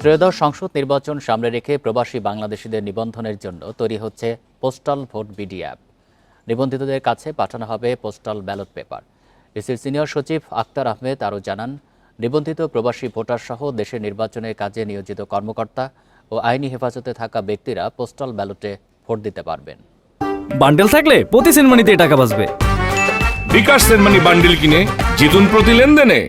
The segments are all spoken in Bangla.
ত্রয়োদশ সংসদ নির্বাচন সামনে রেখে প্রবাসী বাংলাদেশিদের নিবন্ধনের জন্য তৈরি হচ্ছে পোস্টাল ভোট বিডি অ্যাপ। নিবন্ধিতদের কাছে পাঠানো হবে পোস্টাল ব্যালট পেপার। ইসির সিনিয়র সচিব আক্তার আহমেদ আরও জানান নিবন্ধিত প্রবাসী ভোটার সহ দেশের নির্বাচনের কাজে নিয়োজিত কর্মকর্তা ও আইনি হেফাজতে থাকা ব্যক্তিরা পোস্টাল ব্যালটে ভোট দিতে পারবেন। বান্ডেল থাকলে প্রতি সেনমানিতে টাকা বাঁচবে। বিকাশ সেনমানি বান্ডিল কিনে জিতুন প্রতি লেনদেনে।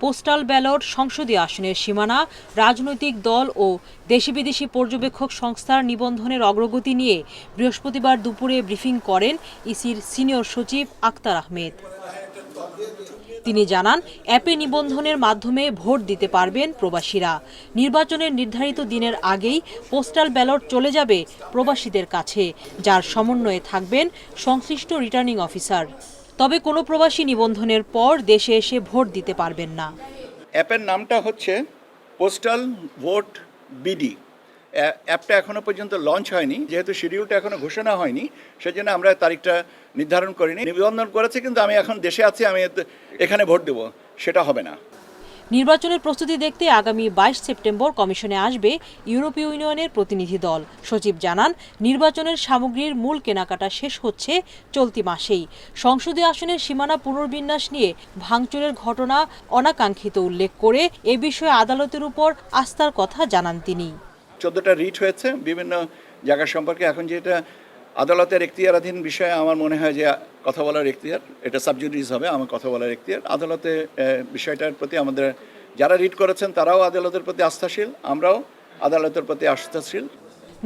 পোস্টাল ব্যালট সংসদীয় আসনের সীমানা, রাজনৈতিক দল ও দেশি বিদেশি পর্যবেক্ষক সংস্থার নিবন্ধনের অগ্রগতি নিয়ে বৃহস্পতিবার দুপুরে ব্রিফিং করেন ইসির সিনিয়র সচিব আক্তার আহমেদ। তিনি জানান, অ্যাপে নিবন্ধনের মাধ্যমে ভোট দিতে পারবেন প্রবাসীরা। নির্বাচনের নির্ধারিত দিনের আগেই পোস্টাল ব্যালট চলে যাবে প্রবাসীদের কাছে, যার সমন্বয়ে থাকবেন সংশ্লিষ্ট রিটার্নিং অফিসার। তবে কোনো প্রবাসী নিবন্ধনের পর দেশে এসে ভোট দিতে পারবেন না। অ্যাপের নামটা হচ্ছে পোস্টাল ভোট বিডি। অ্যাপটা এখনও পর্যন্ত লঞ্চ হয়নি, যেহেতু শিডিউলটা এখনও ঘোষণা হয়নি, সেজন্য আমরা তারিখটা নির্ধারণ করিনি। নিবন্ধন করেছে কিন্তু আমি এখন দেশে আছি, আমি এখানে ভোট দেবো, সেটা হবে না। নির্বাচনের প্রস্তুতি দেখতে আগামী বাইশ সেপ্টেম্বর কমিশনে আসবে ইউরোপীয় ইউনিয়নের প্রতিনিধি দল। সচিব জানান, নির্বাচনের সামগ্রীর মূল কেনাকাটা শেষ হচ্ছে চলতি মাসেই। সংসদীয় আসনের সীমানা পুনর্বিন্যাস নিয়ে ভাঙচুরের ঘটনা অনাকাঙ্ক্ষিত উল্লেখ করে এ বিষয়ে আদালতের উপর আস্থার কথা জানান তিনি। চোদ্দটা রিট হয়েছে, বিভিন্ন জায়গা সম্পর্কে। এখন যেটা আদালতের এখতিয়ারাধীন বিষয়ে আমার মনে হয় যে কথা বলার এখতিয়ার এটা সাবজুডিস হবে আমার কথা বলার এখতিয়ার। আদালতে বিষয়টার প্রতি আমাদের যারা রিট করেছেন তারাও আদালতের প্রতি আস্থাশীল আমরাও আদালতের প্রতি আস্থাশীল।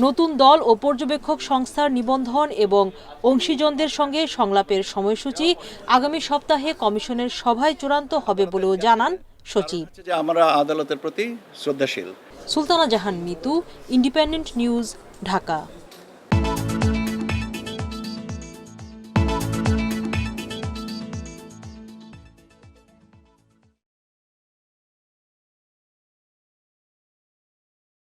নতুন দল ও পর্যবেক্ষক সংস্থার নিবন্ধন এবং অংশীজনদের সঙ্গে সংলাপের সময়সূচি আগামী সপ্তাহে কমিশনের সভায় চূড়ান্ত হবে বলেও জানান সচিব। যে আমরা আদালতের প্রতি শ্রদ্ধাশীল। Sultana Jahan Mitu independent news Dhaka.